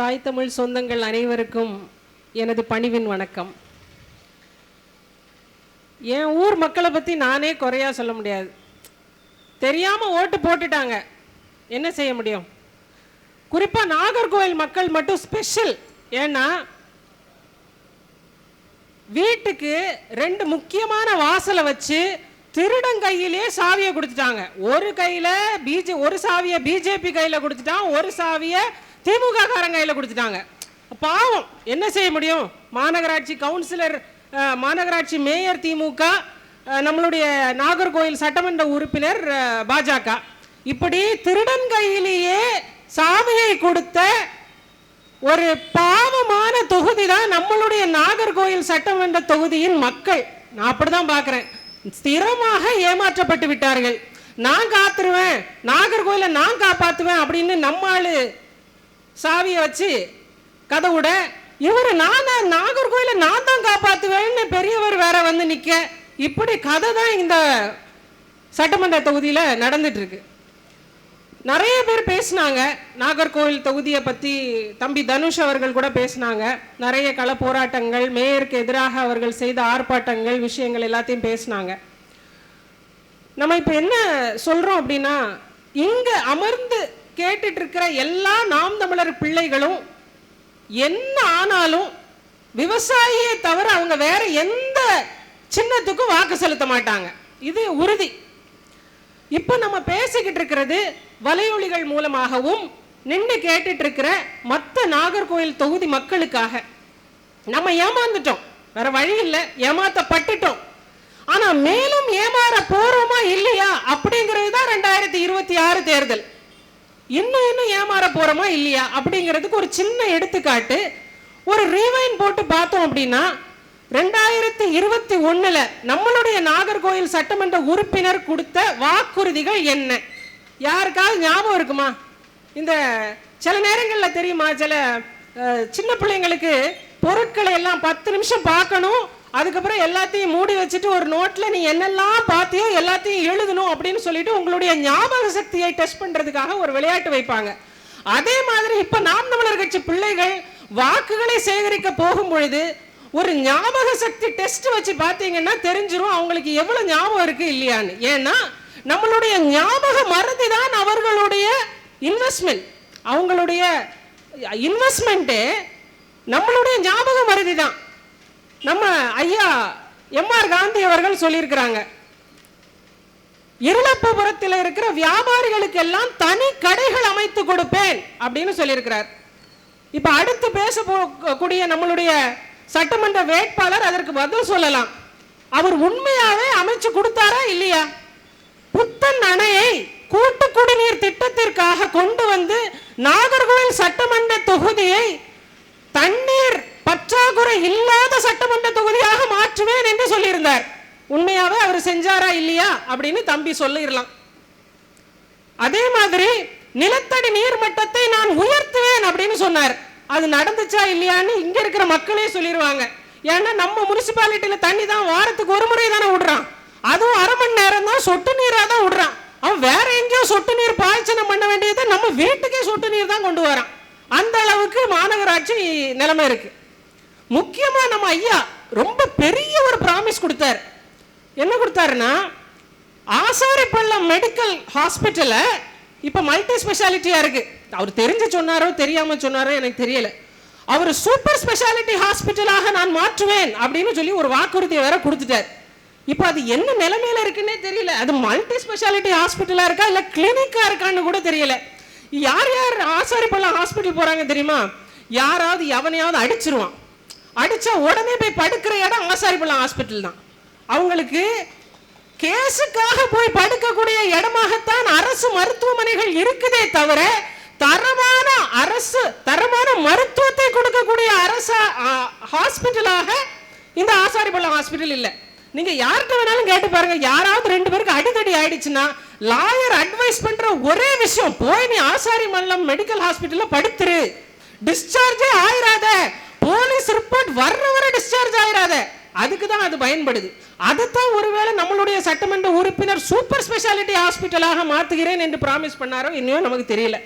தாய் தமிழ் சொந்தங்கள் அனைவருக்கும் எனது பணிவின் வணக்கம். என் ஊர் மக்களை பற்றி நானே குறையா சொல்ல முடியாது. தெரியாமல் ஓட்டு போட்டுட்டாங்க. என்ன செய்ய முடியும்? குறிப்பாக நாகர்கோவில் மக்கள் மட்டும் ஸ்பெஷல் ஏன்னா வீட்டுக்கு ரெண்டு முக்கியமான வாசலை வச்சு திருடங்கையிலே சாவியை கொடுத்துட்டாங்க. ஒரு கையில பிஜே ஒரு சாவியை பிஜேபி கையில கொடுத்துட்டான் ஒரு சாவியை திமுக காரன் கையில் கொடுத்துட்டாங்க. பாவம். என்ன செய்ய முடியும்? மாநகராட்சி கவுன்சிலர் மாநகராட்சி மேயர் திமுக நம்மளுடைய நாகர்கோயில் சட்டமன்ற உறுப்பினர் பாஜக. இப்படி திருடன் கையிலேயே சாமியை கொடுத்த ஒரு பாவமான தொகுதி தான் நம்மளுடைய நாகர்கோயில் சட்டமன்ற தொகுதியின் மக்கள். நான் அப்படிதான் பார்க்குறேன். ஸ்திரமாக ஏமாற்றப்பட்டு விட்டார்கள். நான் காத்துருவேன். நாகர்கோயிலை நான் காப்பாத்துவேன் அப்படின்னு நம்ம சாவியை வச்சு கதவுட இவர் நான்? நாகர்கோயில நான் தான் காப்பாத்துவேன்னு பெரியவர் வேற வந்து நிக்க. இப்படி கதை தான் இந்த சட்டமன்ற தொகுதியில நடந்துட்டு இருக்கு நிறைய பேர் பேசினாங்க. நாகர்கோவில் தொகுதியை பற்றி தம்பி தனுஷ் அவர்கள் கூட பேசினாங்க. நிறைய கள போராட்டங்கள் மேயருக்கு எதிராக அவர்கள் செய்த ஆர்ப்பாட்டங்கள் விஷயங்கள் எல்லாத்தையும் பேசினாங்க. நம்ம இப்போ என்ன சொல்கிறோம் அப்படின்னா இங்கே அமர்ந்து கேட்டுட்டு இருக்கிற எல்லா நாம் தமிழர் பிள்ளைகளும் என்ன ஆனாலும் விவசாயியை தவிர அவங்க வேற எந்த சின்னத்துக்கும் வாக்கு செலுத்த மாட்டாங்க. இது உறுதி. இப்போ நம்ம பேசிக்கிட்டு இருக்கிறது வலையொலிகள் மூலமாகவும் நின்று கேட்டுட்டு இருக்கிற மற்ற நாகர்கோயில் தொகுதி மக்களுக்காக. நம்ம ஏமாந்துட்டோம். வேற வழி இல்லை. ஏமாத்தப்பட்டுட்டோம். ஆனா மேலும் ஏமாற போறோமா இல்லையா அப்படிங்கிறது தான் ரெண்டாயிரத்தி இருபத்தி ஆறு தேர்தல். இன்னும் இன்னும் ஏமாற போறோமா இல்லையா அப்படிங்கிறதுக்கு ஒரு சின்ன எடுத்துக்காட்டு. ஒரு ரீவைன் போட்டு பார்த்தோம் அப்படின்னா ரெண்டாயிரத்தி இருபத்தி ஒன்றில் நம்மளுடைய நாகர்கோயில் சட்டமன்ற உறுப்பினர் கொடுத்த வாக்குறுதிகள் என்ன? யாருக்காவது ஞாபகம் இருக்குமா? இந்த சில நேரங்களில் தெரியுமா? சில சின்ன பிள்ளைங்களுக்கு பொருட்களை எல்லாம் பத்து நிமிஷம் பார்க்கணும் அதுக்கப்புறம் எல்லாத்தையும் மூடி வச்சுட்டு ஒரு நோட்டில் நீ என்னெல்லாம் பார்த்தியோ எல்லாத்தையும் எழுதணும் அப்படின்னு சொல்லிட்டு உங்களுடைய ஞாபக சக்தியை டெஸ்ட் பண்ணுறதுக்காக ஒரு விளையாட்டு வைப்பாங்க. அதே மாதிரி இப்போ நாம் தமிழர் கட்சி பிள்ளைகள் வாக்குகளை சேகரிக்க போகும் பொழுது ஒரு ஞாபக சக்தி டெஸ்ட் வச்சு பார்த்தீங்கன்னா தெரிஞ்சிரும் அவங்களுக்கு எவ்வளோ ஞாபகம் இருக்கு இல்லையான்னு. ஏன்னா நம்மளுடைய ஞாபக மறதி தான் அவர்களுடைய இன்வெஸ்ட்மெண்ட் அவங்களுடைய இன்வெஸ்ட்மெண்ட்டு நம்மளுடைய ஞாபக மறதி தான் நம்ம ஐயா எம்ஆர் காந்தி அவர்கள் சொல்லியிருக்கிறாங்க. இருளப்புபுரத்தில் இருக்கிற வியாபாரிகளுக்கு எல்லாம் தனி கடைகள் அமைத்து கொடுப்பேன் அப்படின்னு சொல்லியிருக்கிறார். இப்ப அடுத்து பேச கூடிய நம்மளுடைய சட்டமன்ற வேட்பாளர் அதற்கு பதில் சொல்லலாம். அவர் உண்மையாவே அமைச்சு கொடுத்தாரா இல்லையா? புத்தன் அணையை கூட்டு குடிநீர் திட்டத்திற்காக கொண்டு வந்து நாகர்கோவில் சட்டமன்ற தொகுதியை தண்ணீர் பற்றாக்குறை இல்லாத சட்டமன்ற தொகுதியாக மாற்றுவேன் என்று சொல்லியிருந்தார். உண்மையாவே அவர் செஞ்சாரா இல்லையா அப்படின்னு தம்பி சொல்லிடலாம் அதே மாதிரி நிலத்தடி நீர் மட்டத்தை நான் உயர்த்துவேன் அப்படின்னு சொன்னார். அது நடந்துச்சா இல்லையான்னு இங்க இருக்கிற மக்களே சொல்லிடுவாங்க ஏன்னா நம்ம முனிசிபாலிட்டியில தண்ணி தான் வாரத்துக்கு ஒரு முறை தானே விடுறான். அதுவும் அரை மணி நேரம் தான் சொட்டு நீரா தான் விடுறான். அவன் வேற எங்கேயோ சொட்டு நீர் பாய்ச்சனம் பண்ண வேண்டியதை நம்ம வீட்டுக்கே சொட்டு நீர் தான் கொண்டு வரான். அந்த அளவுக்கு மாநகராட்சி நிலைமை இருக்கு. முக்கியமா நம்ம ஐயா ரொம்ப பெரிய ஒரு ப்ராமிஸ் கொடுத்தார். என்ன கொடுத்தாருன்னா ஆசாரிப்பள்ளம் மெடிக்கல் ஹாஸ்பிட்டலை இப்போ மல்டி ஸ்பெஷாலிட்டியாக இருக்கு. அவர் தெரிஞ்சு சொன்னாரோ தெரியாமல் சொன்னாரோ எனக்கு தெரியல. அவர் சூப்பர் ஸ்பெஷாலிட்டி ஹாஸ்பிட்டலாக நான் மாற்றுவேன் அப்படின்னு சொல்லி ஒரு வாக்குறுதியை வேற கொடுத்துட்டார். இப்போ அது என்ன நிலைமையில இருக்குன்னே தெரியல. அது மல்டி ஸ்பெஷாலிட்டி ஹாஸ்பிட்டலா இருக்கா இல்ல கிளினிக்கா இருக்கான்னு கூட தெரியல. யார் யார் ஆசாரிப்பள்ளம் ஹாஸ்பிட்டல் போறாங்க தெரியுமா? யாராவது எவனையாவது அடிச்சிருவான். அடிச்சா உடனே போய் படுக்கிற இடம் ஆசாரிப்பள்ளம் ஹாஸ்பிட்டல் தான். அவங்களுக்கு கேஸுக்காக போய் படுக்கக்கூடிய இடமாகத்தான் அரசு மருத்துவமனைகள் இருக்குதே தவிர தரமான அரசு தரமான மருத்துவத்தை கொடுக்கக்கூடிய அரசு ஹாஸ்பிட்டலாக இந்த ஆசாரிப்பள்ளம் ஹாஸ்பிட்டல் இல்லை. நீங்க யார்கிட்ட வேணாலும் கேட்டு பாருங்க. யாராவது ரெண்டு பேருக்கு அடிதடி ஆயிடுச்சுன்னா லாயர் அட்வைஸ் பண்ற ஒரே விஷயம் போய் நீ ஆசாரி மல்லம் மெடிக்கல் ஹாஸ்பிட்டல்ல படுத்துரு. டிஸ்சார்ஜே ஆயிராத. போலீஸ் ரிப்போர்ட் வர்ற வர டிஸ்சார்ஜ் ஆயிராத. அதுக்கு தான் அது பயன்படுது. அதைத்தான் ஒருவேளை நம்மளுடைய சட்டமன்ற உறுப்பினர் சூப்பர் ஸ்பெஷாலிட்டி ஹாஸ்பிட்டலாக மாற்றுகிறேன் என்று ப்ராமிஸ் பண்ணாரோ இன்னும் நமக்கு தெரியல.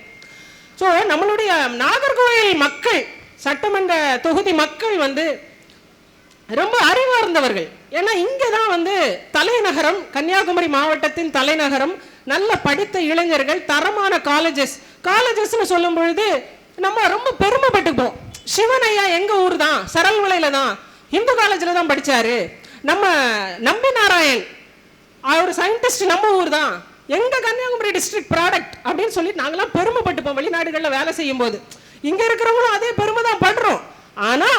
ஸோ நம்மளுடைய நாகர்கோவில் மக்கள் சட்டமன்ற தொகுதி மக்கள் வந்து ரொம்ப அறிவார்ந்தவர்கள். ஏன்னா இங்கே தான் வந்து தலைநகரம் கன்னியாகுமரி மாவட்டத்தின் தலைநகரம் நல்ல படித்த இளைஞர்கள் தரமான காலேஜஸ் காலேஜஸ்னு சொல்லும் பொழுது நம்ம ரொம்ப பெருமைப்பட்டுப்போம் சிவன் ஐயா எங்க ஊர் தான் சரல்மலையில தான் இந்து காலேஜில் தான் படிச்சாரு. நம்ம நம்பி நாராயண். அவர் சயின்டிஸ்ட் நம்ம ஊர் தான் எங்க கன்னியாகுமரி டிஸ்ட்ரிக்ட் ப்ராடக்ட் அப்படின்னு சொல்லி நாங்களாம் பெருமைப்பட்டுப்போம். வெளிநாடுகளில் வேலை செய்யும் போது இங்க இருக்கிறவங்களும் அதே பெருமை தான் படுறோம் ஆனா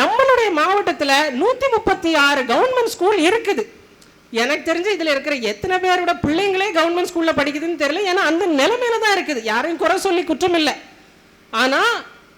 நம்மளுடைய மாவட்டத்தில் நூத்தி முப்பத்தி ஆறு கவர்மெண்ட் ஸ்கூல் இருக்குது. எனக்கு தெரிஞ்சு இதில் இருக்கிற எத்தனை பேரோட பிள்ளைங்களே கவர்மெண்ட் ஸ்கூலில் படிக்குதுன்னு தெரியல. ஏன்னா அந்த நிலைமையில தான் இருக்குது. யாரையும் குறை சொல்லி குற்றம் இல்லை. ஆனால்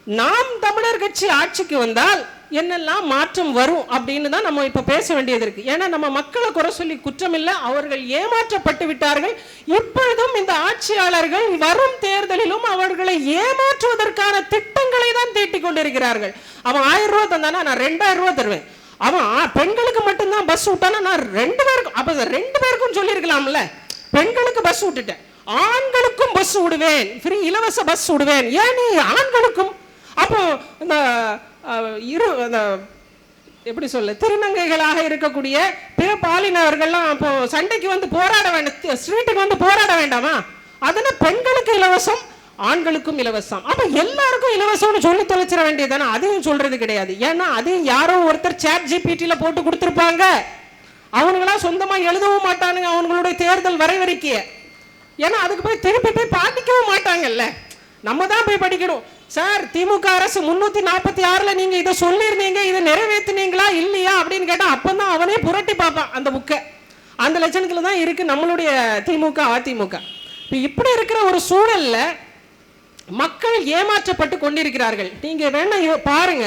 நாம் தமிழர் கட்சி ஆட்சிக்கு வந்தால் என்னெல்லாம் மாற்றம் வரும் அப்படின்னு தான் நம்ம இப்போ பேச வேண்டியது இருக்கு. ஏன்னா நம்ம மக்களை குறை சொல்லி குற்றம் இல்லை அவர்கள் ஏமாற்றப்பட்டு விட்டார்கள். இப்பொழுதும் இந்த ஆட்சியாளர்கள் வரும் தேர்தலிலும் அவர்களை ஏமாற்றுவதற்கான திட்டங்களை தான் தீட்டிக் கொண்டிருக்கிறார்கள். அவன் ஆயிரம் ரூபா தந்தானா? நான் ரெண்டாயிரம் ரூபா தருவேன். அவன் பெண்களுக்கு மட்டும்தான் பஸ் விட்டானா? நான் ரெண்டு பேருக்கும் அப்ப ரெண்டு பேருக்கும் சொல்லியிருக்கலாம்ல. பெண்களுக்கு பஸ் விட்டுட்டேன். ஆண்களுக்கும் பஸ் விடுவேன். ஃப்ரீ இலவச பஸ் விடுவேன். ஏன் நீ ஆண்களுக்கும் அப்போ இந்த இரு அந்த எப்படி சொல்ல திருநங்கைகளாக இருக்கக்கூடிய பிற பாலினவர்கள்லாம் அப்போ சண்டைக்கு வந்து போராட வேண்டாம் ஸ்ட்ரீட்டுக்கு வந்து போராட வேண்டாமா? அதனால பெண்களுக்கு இலவசம் ஆண்களுக்கும் இலவசம். அப்ப எல்லாருக்கும் இலவசம்னு சொல்லி தொலைச்சிட வேண்டியதானே அதையும் சொல்றது கிடையாது. ஏன்னா அதையும் யாரோ ஒருத்தர் சேட் ஜிபிடியில போட்டு கொடுத்துருப்பாங்க. அவனுங்களா சொந்தமா எழுதவும் மாட்டானுங்க அவங்களுடைய தேர்தல் வரைவறிக்கைய ஏன்னா அதுக்கு போய் திருப்பி போய் பாடிக்கவும் மாட்டாங்கல்ல. நம்ம தான் போய் படிக்கணும். சார் திமுக அரசு முன்னூத்தி நாற்பத்தி ஆறுல நீங்க இதை சொல்லியிருந்தீங்க இதை நிறைவேத்துனீங்களா இல்லையா அப்படின்னு கேட்டா அப்பதான் அவனே புரட்டி பார்ப்பான் அந்த புக்கை. அந்த லட்சணத்துல தான் இருக்கு நம்மளுடைய திமுக அதிமுக. இப்போ இப்படி இருக்கிற ஒரு சூழல்ல மக்கள் ஏமாற்றப்பட்டு கொண்டிருக்கிறார்கள். நீங்க வேணா பாருங்க.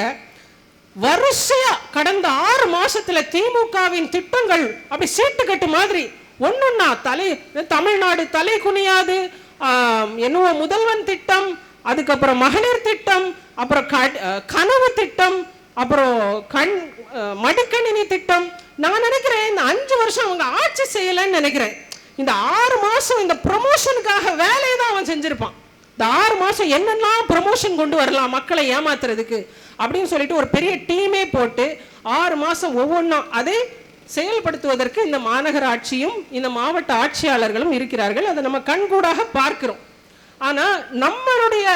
வரிசையா கடந்த ஆறு மாசத்துல திமுகவின் திட்டங்கள் அப்படி சீட்டு கட்டு மாதிரி ஒன்னொன்னா தலை தமிழ்நாடு தலை குனியாது என்னவோ முதல்வன் திட்டம் அதுக்கப்புறம் மகளிர் திட்டம் அப்புறம் கனவு திட்டம் அப்புறம் கண் மடிக்கணினி திட்டம். நான் நினைக்கிறேன் இந்த அஞ்சு வருஷம் அவங்க ஆட்சி செய்யலைன்னு நினைக்கிறேன். இந்த ஆறு மாசம் இந்த ப்ரமோஷனுக்காக வேலையை தான் அவன் செஞ்சிருப்பான். இந்த ஆறு மாசம் என்னெல்லாம் ப்ரமோஷன் கொண்டு வரலாம் மக்களை ஏமாத்துறதுக்கு அப்படின்னு சொல்லிட்டு ஒரு பெரிய டீமே போட்டு ஆறு மாசம் ஒவ்வொன்றும் அதை செயல்படுத்துவதற்கு இந்த மாநகராட்சியும் இந்த மாவட்ட ஆட்சியாளர்களும் இருக்கிறார்கள். அதை நம்ம கண்கூடாக பார்க்கிறோம். ஆனா நம்மளுடைய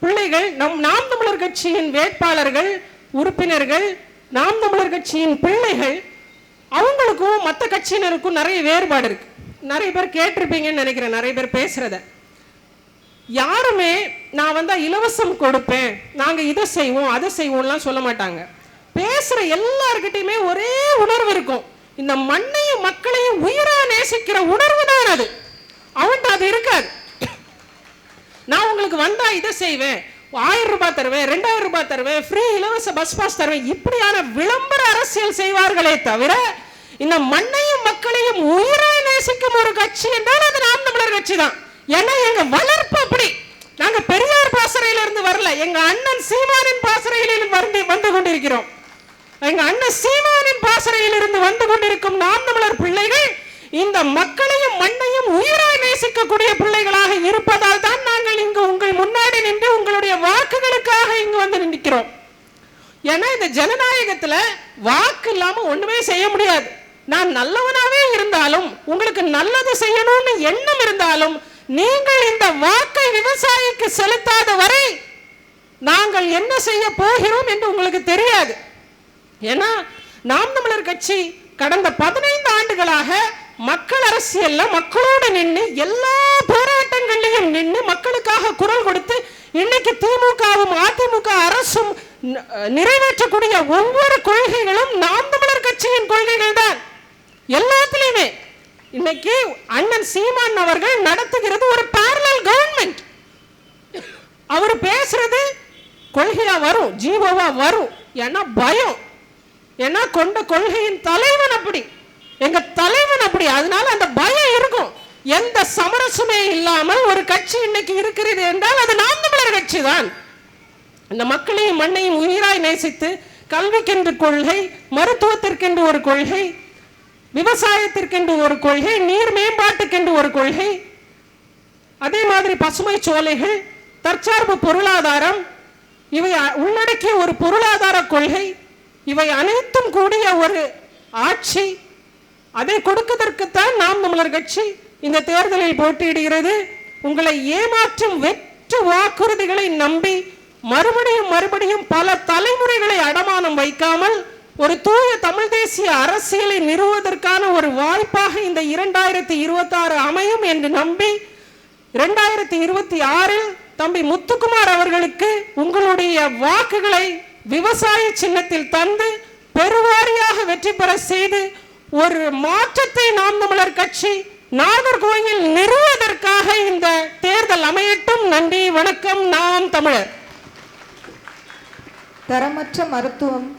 பிள்ளைகள் நம் நாம் தமிழர் கட்சியின் வேட்பாளர்கள் உறுப்பினர்கள் நாம் தமிழர் கட்சியின் பிள்ளைகள் அவங்களுக்கும் மற்ற கட்சியினருக்கும் நிறைய வேறுபாடு இருக்கு. நிறைய பேர் கேட்டிருப்பீங்கன்னு நினைக்கிறேன். நிறைய பேர் பேசுறத. யாருமே நான் வந்தால் இலவசம் கொடுப்பேன் நாங்க இதை செய்வோம் அதை செய்வோம்லாம் சொல்ல மாட்டாங்க. பேசுற எல்லார்கிட்டையுமே ஒரே உணர்வு இருக்கும். இந்த மண்ணையும் மக்களையும் உயிரா நேசிக்கிற உணர்வு தான் அது. அவன்கிட்ட அது இருக்காது. நான் உங்களுக்கு வந்தா இதை செய்வேன். ஆயிரம் ரூபாய் தருவேன் ரெண்டாயிரம் ரூபாய் தருவேன் ஃப்ரீ இலவச பஸ் பாஸ் தருவேன். இப்படியான விளம்பர அரசியல் செய்வார்களே தவிர இந்த மண்ணையும் மக்களையும் உயிராய் நேசிக்கும் ஒரு கட்சி என்றால் அது நாம் தமிழர் கட்சி தான். ஏன்னா எங்க வளர்ப்பு அப்படி. நாங்க பெரியார் பாசறையில இருந்து வரல. எங்க அண்ணன் சீமானின் பாசறையில் வந்து வந்து கொண்டிருக்கிறோம். எங்க அண்ணன் சீமானின் பாசறையில் இருந்து வந்து கொண்டிருக்கும் நாம் தமிழர் பிள்ளைகள் இந்த மக்களையும் மண்ணையும் உயிராய் நேசிக்கக்கூடிய பிள்ளைகளாக இருப்பதால் தான் நாங்கள் இங்கு உங்கள் முன்னாடி நின்று உங்களுடைய வாக்குகளுக்காக இங்கு வந்து நிற்கிறோம். ஏன்னா இந்த ஜனநாயகத்துல வாக்கு இல்லாம ஒண்ணுமே செய்ய முடியாது. நான் நல்லவனாவே இருந்தாலும் உங்களுக்கு நல்லது செய்யணும்னு எண்ணம் இருந்தாலும் நீங்கள் இந்த வாக்கை விவசாயிக்கு செலுத்தாத வரை நாங்கள் என்ன செய்ய போகிறோம் என்று உங்களுக்கு தெரியாது. ஏன்னா நாம் தமிழர் கட்சி கடந்த பதினைந்து ஆண்டுகளாக மக்கள் அரசியல்ல மக்களோடு நின்று எல்லா போராட்டங்கள்லையும் நின்று மக்களுக்காக குரல் கொடுத்து இன்னைக்கு திமுகவும் அதிமுக அரசும் நிறைவேற்றக்கூடிய ஒவ்வொரு கொள்கைகளும் நாம் தமிழர் கட்சியின் கொள்கைகள் தான் எல்லாத்துலேயுமே இன்னைக்கு அண்ணன் சீமான் அவர்கள் நடத்துகிறது ஒரு பேரலல் கவர்மெண்ட் அவர் பேசுறது கொள்கையா வரும் ஜீவோவா வரும். ஏன்னா பயம். ஏன்னா கொண்ட கொள்கையின் தலைவன் அப்படி. எங்க தலைவன் அப்படி அதனால அந்த பயம் இருக்கும். எந்த சமரசமே இல்லாமல் ஒரு கட்சி இன்னைக்கு இருக்கிறது என்றால் அது நாம் தமிழர் கட்சி தான். இந்த மக்களையும் மண்ணையும் உயிராய் நேசித்து கல்விக்கென்று கொள்கை மருத்துவத்திற்கென்று ஒரு கொள்கை விவசாயத்திற்கென்று ஒரு கொள்கை நீர் மேம்பாட்டுக்கென்று ஒரு கொள்கை அதே மாதிரி பசுமை சோலைகள் தற்சார்பு பொருளாதாரம் இவை உள்ளடக்கிய ஒரு பொருளாதார கொள்கை இவை அனைத்தும் கூடிய ஒரு ஆட்சி அதை கொடுப்பதற்குத்தான் நாம் தமிழர் கட்சி இந்த தேர்தலில் போட்டியிடுகிறது. உங்களை ஏமாற்றும் வெற்று வாக்குறுதிகளை நம்பி மறுபடியும் மறுபடியும் பல தலைமுறைகளை அடமானம் வைக்காமல் ஒரு தூய தமிழ் தேசிய அரசியலை நிறுவுவதற்கான ஒரு வாய்ப்பாக இந்த இரண்டாயிரத்தி இருபத்தாறு அமையும் என்று நம்பி இரண்டாயிரத்தி இருபத்தி ஆறில் தம்பி முத்துக்குமார் அவர்களுக்கு உங்களுடைய வாக்குகளை விவசாய சின்னத்தில் தந்து பெருவாரியாக வெற்றி பெற செய்து ஒரு மாற்றத்தை நாம் தமிழர் கட்சி நாகர்கோவில் நிறுவதற்காக இந்த தேர்தல் அமையட்டும். நன்றி வணக்கம். நாம் தமிழர். தரமற்ற மருத்துவம்